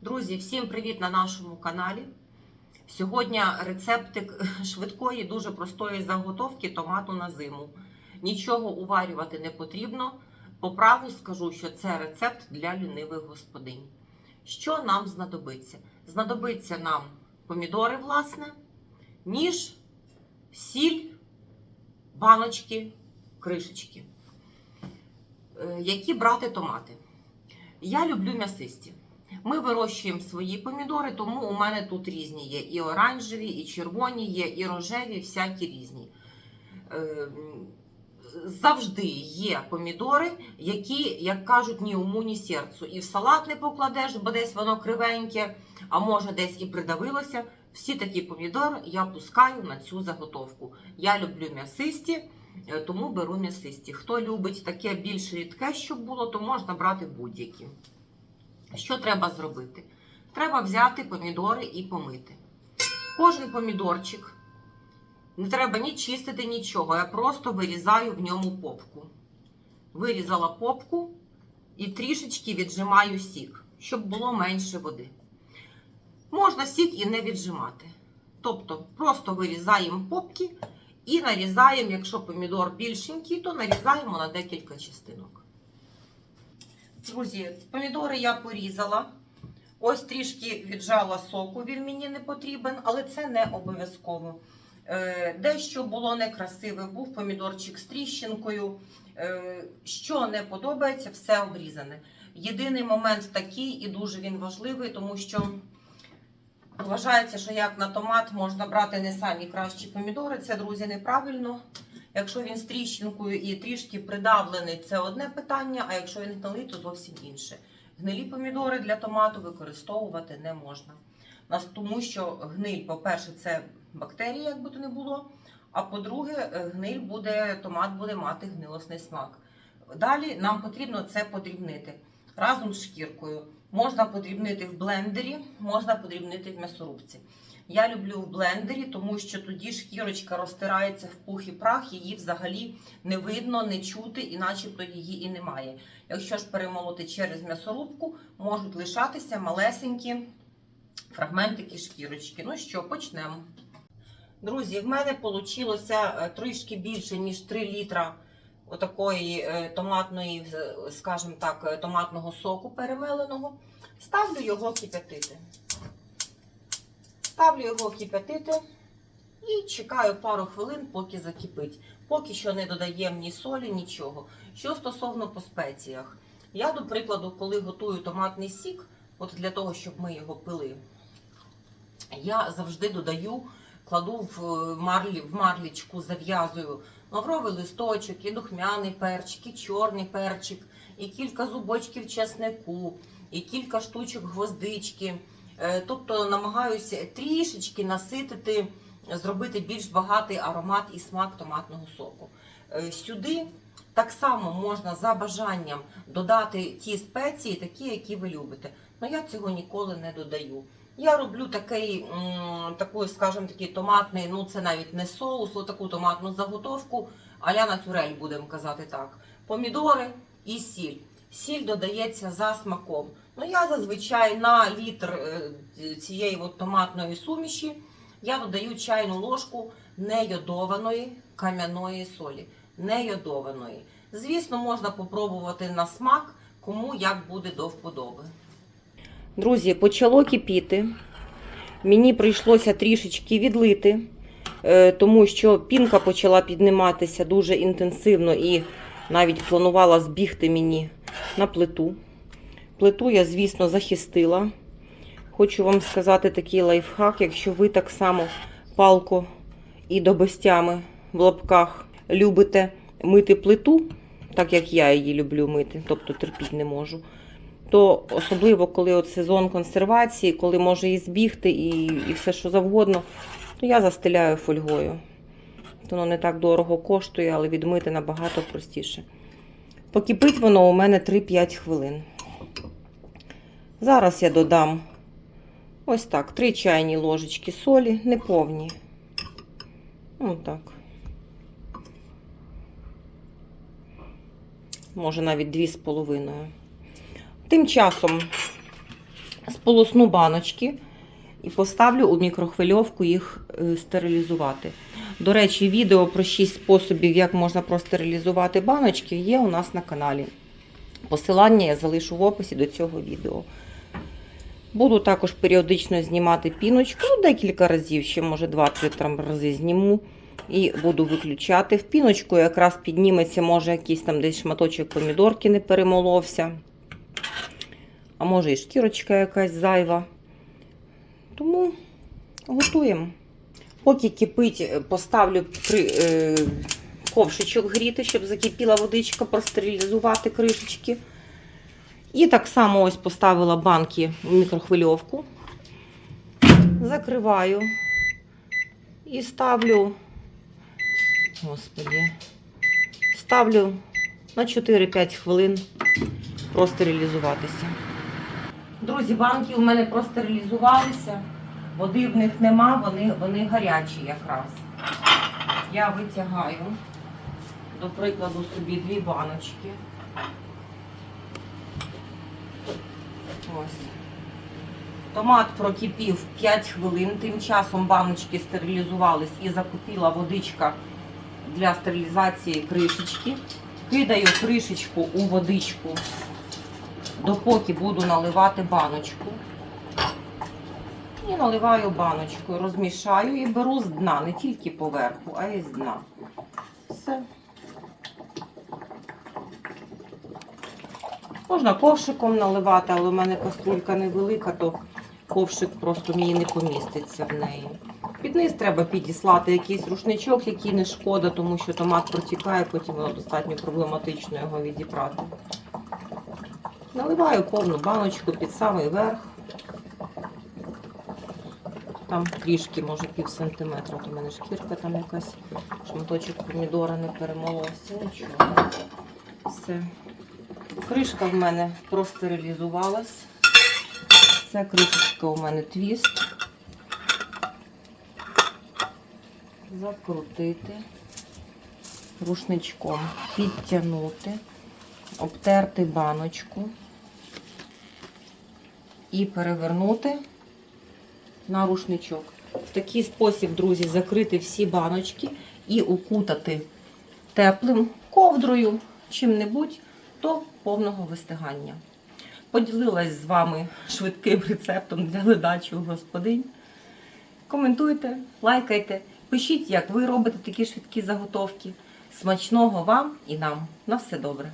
Друзі, всім привіт на нашому каналі. Сьогодні рецептик швидкої, дуже простої заготовки томату на зиму. Нічого уварювати не потрібно. По праву скажу, що це рецепт для лінивих господинь. Що нам знадобиться? Знадобиться нам помідори, власне, ніж, сіль, баночки, кришечки. Е, Які брати томати? Я люблю м'ясисті. Ми вирощуємо свої помідори, тому у мене тут різні є. І оранжеві, і червоні є, і рожеві, всякі різні. Е, Завжди є помідори, які, як кажуть, ні уму, ні серцю. І в салат не покладеш, бо десь воно кривеньке, а може десь і придавилося. Всі такі помідори я пускаю на цю заготовку. Я люблю м'ясисті, е, тому беру м'ясисті. Хто любить таке більш рідке, щоб було, то можна брати будь-які. Що треба зробити? Треба взяти помідори і помити. Кожен помідорчик не треба ні чистити нічого. Я просто вирізаю в ньому попку. Вирізала попку і трішечки віджимаю сік, щоб було менше води. Можна сік і не віджимати. Тобто просто вирізаємо попки і нарізаємо, якщо помідор більшенький, то нарізаємо на декілька частинок. Друзі, помідори я порізала. Ось трішки віджала соку, він мені не потрібен, але це не обов'язково. Е, Дещо було некрасиве, був помідорчик з тріщинкою. Е, Що не подобається, все обрізане. Єдиний момент такий, і дуже він важливий, тому що вважається, що як на томат можна брати не самі кращі помідори. Це, друзі, неправильно. Якщо він з тріщинкою і трішки придавлений, це одне питання, а якщо він гнилий, то зовсім інше. Гнилі помідори для томату використовувати не можна. Тому що гниль, по-перше, це бактерії, як би то не було. А по-друге, е, гниль буде, томат буде мати гнилосний смак. Далі нам потрібно це подрібнити разом з шкіркою. Можна подрібнити в блендері, можна подрібнити в м'ясорубці. Я люблю в блендері, тому що тоді шкірочка розтирається в пух і прах, її взагалі не видно, не чути, і начебто її і немає. Якщо ж перемолоти через м'ясорубку, можуть лишатися малесенькі фрагментики шкірочки. Ну що, почнемо. Друзі, в мене вийшло трішки більше, ніж 3 літра отакої е, томатної, е, скажімо так, е, томатного соку перемеленого. Ставлю його кип'ятити. Ставлю його кип'ятити і чекаю пару хвилин, поки закипить. Поки що не додаємо ні солі, нічого. Що стосовно по спеціях, я, до прикладу, коли готую томатний сік, от для того, щоб ми його пили, я завжди додаю, кладу в марлі, в марлічку, зав'язую лавровий листочок, і духмяний перчик, і чорний перчик, і кілька зубочків чеснику, і кілька штучок гвоздички. Е, Тобто намагаюся трішечки наситити, зробити більш багатий аромат і смак томатного соку. Е, Сюди так само можна за бажанням додати ті спеції, такі, які ви любите. Але я цього ніколи не додаю. Я роблю такий, такий, скажімо, такий томатний, ну це навіть не соус, отаку томатну заготовку, аля натюрель, будемо казати так. Помідори і сіль. Сіль додається за смаком. Ну, я зазвичай на літр е, цієї от томатної суміші я додаю чайну ложку нейодованої кам'яної солі. Нейодованої. Звісно, можна попробувати на смак, кому як буде до вподоби. Друзі, почало кипіти. Мені прийшлося трішечки відлити, е, тому що пінка почала підніматися дуже інтенсивно і навіть планувала збігти мені на плиту. Плиту я, звісно, захистила. Хочу вам сказати такий лайфхак, якщо ви так само палко і добостями в лапках любите мити плиту, так як я її люблю мити, тобто терпіть не можу, то особливо коли от сезон консервації, коли може і збігти, і, і все що завгодно, то я застеляю фольгою. Воно не так дорого коштує, але відмити набагато простіше. Покипить воно у мене 3-5 хвилин. Зараз я додам ось так, 3 чайні ложечки солі, не повні. Ось так. Може навіть 2,5. Тим часом сполосну баночки і поставлю у мікрохвильовку їх е, стерилізувати. До речі, відео про 6 способів, як можна простерилізувати баночки, є у нас на каналі. Посилання я залишу в описі до цього відео. Буду також періодично знімати піночку, ну, декілька разів, ще може 2-3 рази зніму. І буду виключати. В піночку якраз підніметься, може, якийсь там десь шматочок помідорки не перемоловся. А може і шкірочка якась зайва. Тому готуємо. Поки кипить, е, поставлю при, е, ковшичок гріти, щоб закипіла водичка, простерилізувати кришечки. І так само ось поставила банки в мікрохвильовку. Закриваю і ставлю. Господи, ставлю на 4-5 хвилин простерилізуватися. Друзі, банки у мене простерилізувалися. Води в них нема, вони, вони гарячі якраз. Я витягаю, до прикладу, собі дві баночки. Ось. Томат прокипів 5 хвилин, тим часом баночки стерилізувались і закупила водичка для стерилізації кришечки. Кидаю кришечку у водичку, допоки буду наливати баночку. І наливаю баночку, розмішаю і беру з дна, не тільки поверху, а й з дна. Все. Можна ковшиком наливати, але в мене каструлька невелика, то ковшик просто мені не поміститься в неї. Під низ треба підіслати якийсь рушничок, який не шкода, тому що томат протікає, потім воно достатньо проблематично його відібрати. Наливаю повну баночку під самий верх. Там трішки, може, пів сантиметра. У мене шкірка там якась, шматочок помідора не перемоловся, нічого. Все. Кришка в мене простерилізувалась. Ця кришечка у мене твіст. Закрутити, рушничком підтягнути, обтерти баночку і перевернути на рушничок. В такий спосіб, друзі, закрити всі баночки і укутати теплим ковдрою, чим-небудь до повного вистигання. Поділилась з вами швидким рецептом для ледачого господинь. Коментуйте, лайкайте, пишіть, як ви робите такі швидкі заготовки. Смачного вам і нам. На все добре!